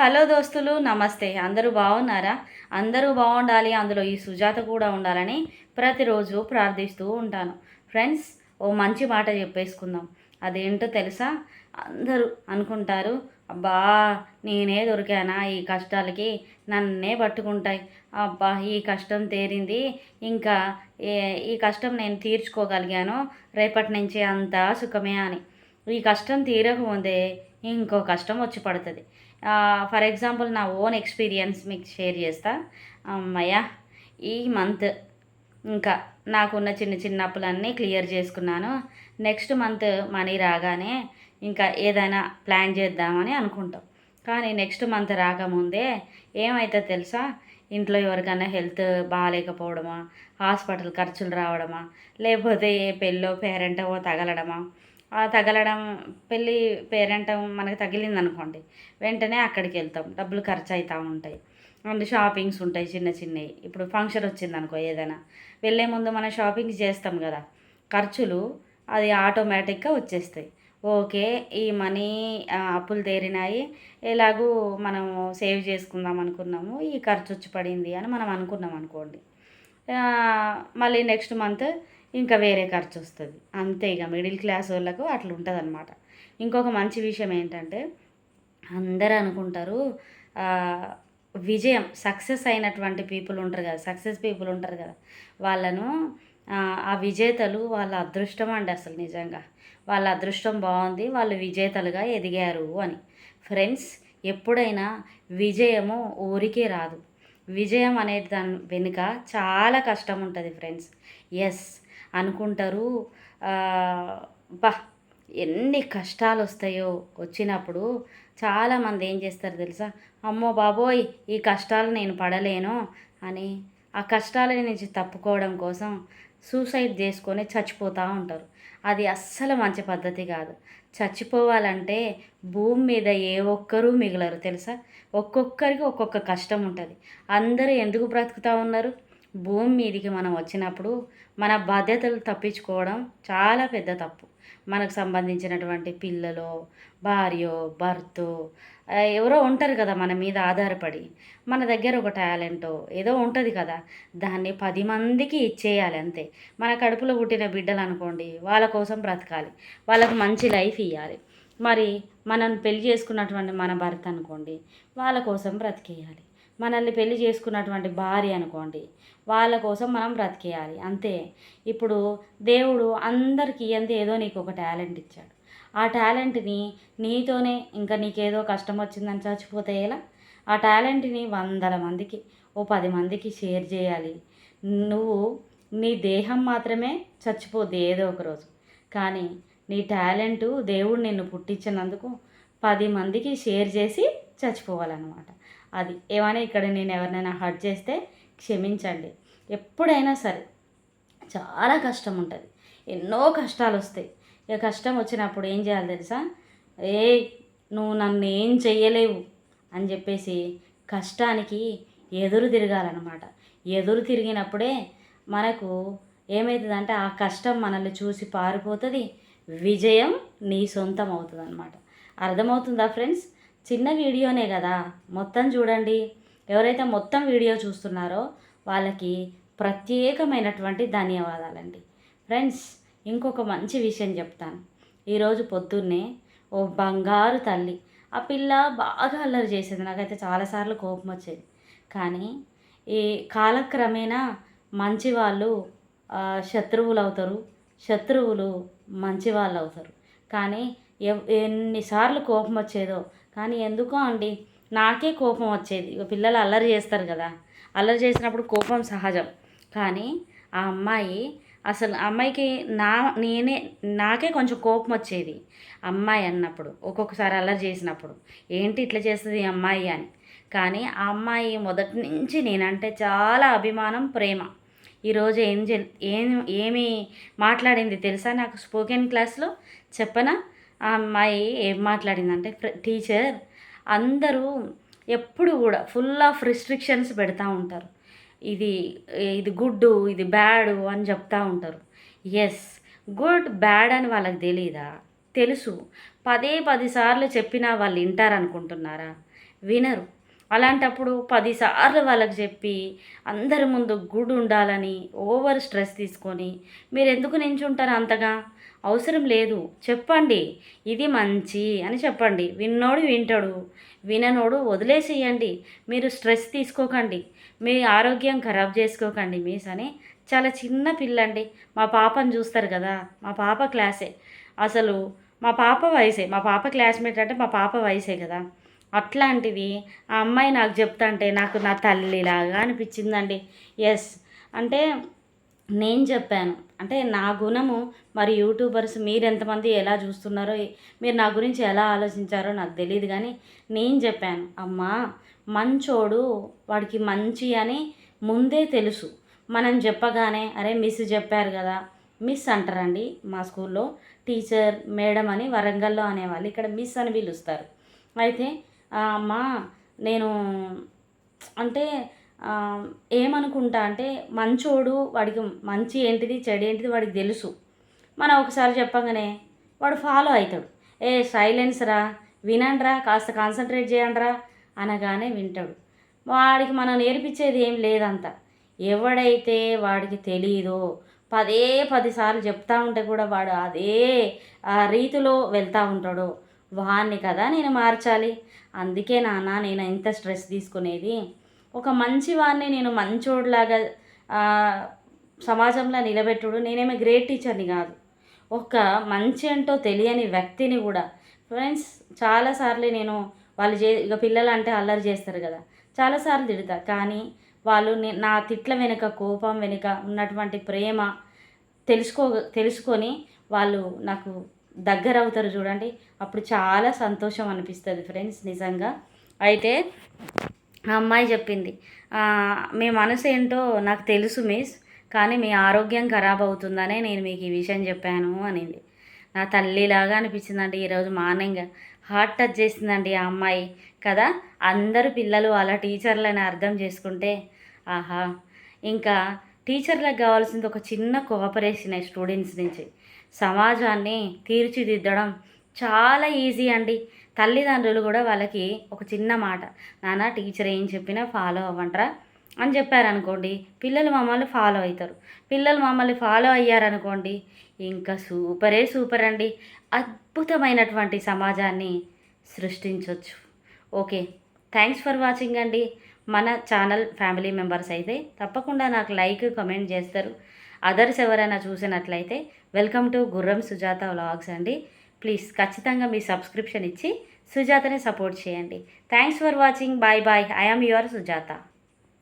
Hello దోస్తులు నమస్తే. అందరూ బాగున్నారా? అందరూ బాగుండాలి. అందులో ఈ సుజాత కూడా ఉండాలని ప్రతిరోజు ప్రార్థిస్తూ ఉంటాను. ఫ్రెండ్స్ ఓ మంచి మాట చెప్పేసుకుందాం. అదేంటో తెలుసా? అందరూ అనుకుంటారు అబ్బా నేనే దొరికానా? ఈ కష్టాలకి నన్నే పట్టుకుంటాయి. అబ్బా ఈ కష్టం తేరింది. ఇంకా ఏ- ఈ కష్టం నేను తీర్చుకోగలిగాను. రేపటి నుంచి అంతా సుఖమే అని. ఈ కష్టం తీరకముందే ఇంకో కష్టం వచ్చి పడుతుంది. ఫర్ ఎగ్జాంపుల్ నా ఓన్ ఎక్స్పీరియన్స్ మీకు షేర్ చేస్తా. అమ్మయ్య ఈ మంత్ ఇంకా నాకున్న చిన్న చిన్న అప్పులన్నీ క్లియర్ చేసుకున్నాను. నెక్స్ట్ మంత్ మనీ రాగానే ఇంకా ఏదైనా ప్లాన్ చేద్దామని అనుకుంటాం. కానీ నెక్స్ట్ మంత్ రాకముందే ఏమైతే తెలుసా? ఇంట్లో ఎవరికైనా హెల్త్ బాగాలేకపోవడమా? హాస్పిటల్ ఖర్చులు రావడమా? లేకపోతే ఏ పెళ్ళో పేరెంటో తగలడమా? తగలడం పెళ్ళి పేరెంట్ మనకు తగిలింది అనుకోండి వెంటనే అక్కడికి వెళ్తాం. డబ్బులు ఖర్చు అవుతూ ఉంటాయి. అండ్ షాపింగ్స్ ఉంటాయి చిన్న చిన్నవి ఇప్పుడు ఫంక్షన్ వచ్చింది అనుకో ఏదైనా. వెళ్ళే ముందు మనం షాపింగ్ చేస్తాం కదా. ఖర్చులు అది ఆటోమేటిక్గా వచ్చేస్తాయి. ఓకే ఈ మనీ అప్పులు తీరినాయి. ఎలాగూ మనం సేవ్ చేసుకుందాం అనుకున్నాము. ఈ ఖర్చు వచ్చి పడింది అని మనం అనుకున్నాం అనుకోండి. మళ్ళీ నెక్స్ట్ మంత్ ఇంకా వేరే ఖర్చు వస్తుంది. అంతే ఇక మిడిల్ క్లాస్ వాళ్ళకు అట్లా ఉంటుంది అనమాట ఇంకొక మంచి విషయం ఏంటంటే అందరూ అనుకుంటారు విజయం సక్సెస్ అయినటువంటి పీపుల్ ఉంటారు కదా సక్సెస్ పీపుల్ ఉంటారు కదా వాళ్ళను ఆ, ఆ విజేతలు వాళ్ళ అదృష్టం అండి అసలు నిజంగా. వాళ్ళ అదృష్టం బాగుంది వాళ్ళు విజేతలుగా ఎదిగారు అని. ఫ్రెండ్స్ ఎప్పుడైనా విజయము ఊరికే రాదు. విజయం అనేది దాని వెనుక చాలా కష్టం ఉంటుంది ఫ్రెండ్స్. ఎస్ అనుకుంటారు. బా ఎన్ని కష్టాలు వస్తాయో వచ్చినప్పుడు చాలామంది ఏం చేస్తారు తెలుసా? అమ్మో బాబోయ్ ఈ కష్టాలు నేను పడలేను అని ఆ కష్టాల నుంచి తప్పుకోవడం కోసం సూసైడ్ చేసుకొని చచ్చిపోతూ ఉంటారు. అది అస్సలు మంచి పద్ధతి కాదు. చచ్చిపోవాలంటే భూమి మీద ఏ ఒక్కరూ మిగలరు తెలుసా? ఒక్కొక్కరికి ఒక్కొక్క కష్టం ఉంటుంది. అందరూ ఎందుకు బ్రతుకుతూ ఉన్నారు? భూమి మీదకి మనం వచ్చినప్పుడు మన బాధ్యతలు తప్పించుకోవడం చాలా పెద్ద తప్పు. మనకు సంబంధించినటువంటి పిల్లలో భార్యో భర్తో ఎవరో ఉంటారు కదా మన మీద ఆధారపడి. మన దగ్గర ఒక టాలెంటో ఏదో ఉంటుంది కదా. దాన్ని పది మందికి ఇచ్చేయాలి అంతే. మన కడుపులో పుట్టిన బిడ్డలు అనుకోండి వాళ్ళ కోసం బ్రతకాలి. వాళ్ళకు మంచి లైఫ్ ఇవ్వాలి మరి మనం పెళ్ళి చేసుకున్నటువంటి మన భర్త అనుకోండి వాళ్ళ కోసం బ్రతికేయాలి. మనల్ని పెళ్ళి చేసుకున్నటువంటి భార్య అనుకోండి వాళ్ళ కోసం మనం బ్రతికేయాలి. అంతే. ఇప్పుడు దేవుడు అందరికీ ఎంత ఏదో నీకు ఒక టాలెంట్ ఇచ్చాడు. ఆ టాలెంట్ని నీతోనే ఇంకా నీకేదో కష్టం వచ్చిందని చచ్చిపోతే ఎలా? ఆ టాలెంట్ని వందల మందికి ఓ పది మందికి షేర్ చేయాలి. నువ్వు నీ దేహం మాత్రమే చచ్చిపోద్ది ఏదో ఒకరోజు కానీ నీ టాలెంటు దేవుడు నిన్ను పుట్టించినందుకు పది మందికి షేర్ చేసి చచ్చిపోవాలన్నమాట. అది ఏమైనా ఇక్కడ నేను ఎవరినైనా హర్ట్ చేస్తే క్షమించండి. ఎప్పుడైనా సరే చాలా కష్టం ఉంటుంది ఎన్నో కష్టాలు వస్తాయి ఇక కష్టం వచ్చినప్పుడు ఏం చేయాలి తెలుసా? ఏ నువ్వు నన్ను ఏం చెయ్యలేవు అని చెప్పేసి కష్టానికి ఎదురు తిరగాలన్నమాట. ఎదురు తిరిగినప్పుడే మనకు ఏమవుతుందంటే ఆ కష్టం మనల్ని చూసి పారిపోతుంది. విజయం నీ సొంతం అవుతుంది అనమాట అర్థమవుతుందా ఫ్రెండ్స్? చిన్న వీడియోనే కదా. మొత్తం చూడండి. ఎవరైతే మొత్తం వీడియో చూస్తున్నారో వాళ్ళకి ప్రత్యేకమైనటువంటి ధన్యవాదాలండి. ఫ్రెండ్స్ ఇంకొక మంచి విషయం చెప్తాను. ఈరోజు పొద్దున్నే ఓ బంగారు తల్లి ఆ పిల్ల బాగా అల్లరి చేసేది. నాకైతే చాలాసార్లు కోపం వచ్చేది. కానీ ఈ కాలక్రమేణా మంచి వాళ్ళు శత్రువులు అవుతారు శత్రువులు మంచి వాళ్ళు అవుతారు కానీ ఎన్నిసార్లు కోపం వచ్చేదో కానీ ఎందుకో అండి నాకే కోపం వచ్చేది. పిల్లలు అల్లరి చేస్తారు కదా అల్లరి చేసినప్పుడు కోపం సహజం. కానీ ఆ అమ్మాయి అసలు అమ్మాయికి నా నేనే నాకే కొంచెం కోపం వచ్చేది. అమ్మాయి అన్నప్పుడు ఒక్కొక్కసారి అల్లరి చేసినప్పుడు ఏంటి ఇట్లా చేస్తుంది అమ్మాయి అని. కానీ ఆ అమ్మాయి మొదటి నుంచి నేనంటే చాలా అభిమానం ప్రేమ. ఈరోజు ఏం ఏం ఏమి మాట్లాడింది తెలుసా? నాకు స్పోకెన్ క్లాస్లో చెప్పనా? ఆ అమ్మాయి ఏం మాట్లాడిందంటే టీచర్ అందరూ ఎప్పుడు కూడా ఫుల్ ఆఫ్ రిస్ట్రిక్షన్స్ పెడతా ఉంటారు. ఇది ఇది గుడ్డు ఇది బ్యాడ్ అని చెప్తా ఉంటారు. ఎస్ గుడ్ బ్యాడ్ అని వాళ్ళకి తెలియదా తెలుసు. పదే పదిసార్లు చెప్పినా వాళ్ళు వింటారనుకుంటున్నారా? వినరు. అలాంటప్పుడు పదిసార్లు వాళ్ళకి చెప్పి అందరి ముందు గుడ్ ఉండాలని ఓవర్ స్ట్రెస్ తీసుకొని మీరు ఎందుకు నించుంటారు అంతగా? అవసరం లేదు. చెప్పండి. ఇది మంచి అని చెప్పండి. విన్నోడు వింటాడు. విననోడు వదిలేసేయండి. మీరు స్ట్రెస్ తీసుకోకండి. మీ ఆరోగ్యం ఖరాబ్ చేసుకోకండి మీస్ అని. చాలా చిన్న పిల్లండి. మా పాపను చూస్తారు కదా. మా పాప క్లాసే. అసలు మా పాప వయసే. మా పాప క్లాస్మేట్ అంటే మా పాప వయసే కదా. అట్లాంటిది ఆ అమ్మాయి నాకు చెప్తాంటే నాకు నా తల్లిలాగా అనిపించిందండి. ఎస్ అంటే నేను చెప్పాను. అంటే నా గుణము మరి యూట్యూబర్స్ మీరు ఎంతమంది ఎలా చూస్తున్నారో మీరు నా గురించి ఎలా ఆలోచించారో నాకు తెలియదు కానీ నేను చెప్పాను అమ్మా మంచోడు వాడికి మంచి అని ముందే తెలుసు. మనం చెప్పగానే అరే మిస్ చెప్పారు కదా మిస్ అంటారండి మా స్కూల్లో. టీచర్ మేడం అని వరంగల్లో అనేవాళ్ళు ఇక్కడ మిస్ అని పిలుస్తారు. అయితే అమ్మా నేను అంటే ఏమనుకుంటా అంటే మంచోడు వాడికి మంచి ఏంటిది చెడు ఏంటిది వాడికి తెలుసు. మనం ఒకసారి చెప్పగానే వాడు ఫాలో అవుతాడు. ఏ సైలెన్స్ రా వినండ్రా కాస్త కాన్సన్ట్రేట్ చేయండిరా అనగానే వింటాడు. వాడికి మనం నేర్పించేది ఏం లేదంత. ఎవడైతే వాడికి తెలియదో పదే పదిసార్లు చెప్తా ఉంటే కూడా వాడు అదే రీతిలో వెళ్తూ ఉంటాడో. వాడిని కదా నేను మార్చాలి. అందుకే నాన్న నేను ఇంత స్ట్రెస్ తీసుకునేది ఒక మంచివాడిని నేను మంచోడిలాగా సమాజంలో నిలబెట్టుడు. నేనేమి గ్రేట్ టీచర్ని కాదు. ఒక మంచి అంటో తెలియని వ్యక్తిని కూడా. ఫ్రెండ్స్ చాలాసార్లు నేను వాళ్ళు చే ఇక పిల్లలు అంటే అల్లరి చేస్తారు కదా. చాలాసార్లు తిడతా. కానీ వాళ్ళు నా తిట్ల వెనుక కోపం వెనుక ఉన్నటువంటి ప్రేమ తెలుసుకో తెలుసుకొని వాళ్ళు నాకు దగ్గర అవుతారు చూడండి. అప్పుడు చాలా సంతోషం అనిపిస్తుంది ఫ్రెండ్స్ నిజంగా. అయితే ఆ అమ్మాయి చెప్పింది మీ మనసు ఏంటో నాకు తెలుసు మిస్ కానీ మీ ఆరోగ్యం ఖరాబ్ అవుతుందనే నేను మీకు ఈ విషయం చెప్పాను అనింది. నా తల్లిలాగా అనిపించిందండి ఈరోజు మార్నింగ్. హార్ట్ టచ్ చేసిందండి ఆ అమ్మాయి కదా? అందరు పిల్లలు అలా టీచర్లని అర్థం చేసుకుంటే ఆహా. ఇంకా టీచర్లకు కావాల్సింది ఒక చిన్న కోఆపరేషన్ స్టూడెంట్స్ నుంచి. సమాజాన్ని తీర్చిదిద్దడం చాలా ఈజీ అండి. తల్లిదండ్రులు కూడా వాళ్ళకి ఒక చిన్న మాట నాన్న టీచర్ ఏం చెప్పినా ఫాలో అవ్వంటరా అని చెప్పారనుకోండి పిల్లలు మమ్మల్ని ఫాలో అవుతారు. పిల్లలు మమ్మల్ని ఫాలో అయ్యారనుకోండి ఇంకా సూపరే సూపర్ అండి. అద్భుతమైనటువంటి సమాజాన్ని సృష్టించవచ్చు ఓకే థ్యాంక్స్ ఫర్ వాచింగ్ అండి. మన ఛానల్ ఫ్యామిలీ మెంబర్స్ అయితే తప్పకుండా నాకు లైక్ కమెంట్ చేస్తారు. అదర్స్ ఎవరైనా చూసినట్లయితే వెల్కమ్ టు గుర్రం సుజాత వ్లాగ్స్ అండి. ప్లీజ్ ఖచ్చితంగా మీ సబ్స్క్రిప్షన్ ఇచ్చి సుజాతని సపోర్ట్ చేయండి. Thanks for watching bye bye I'm your Sujatha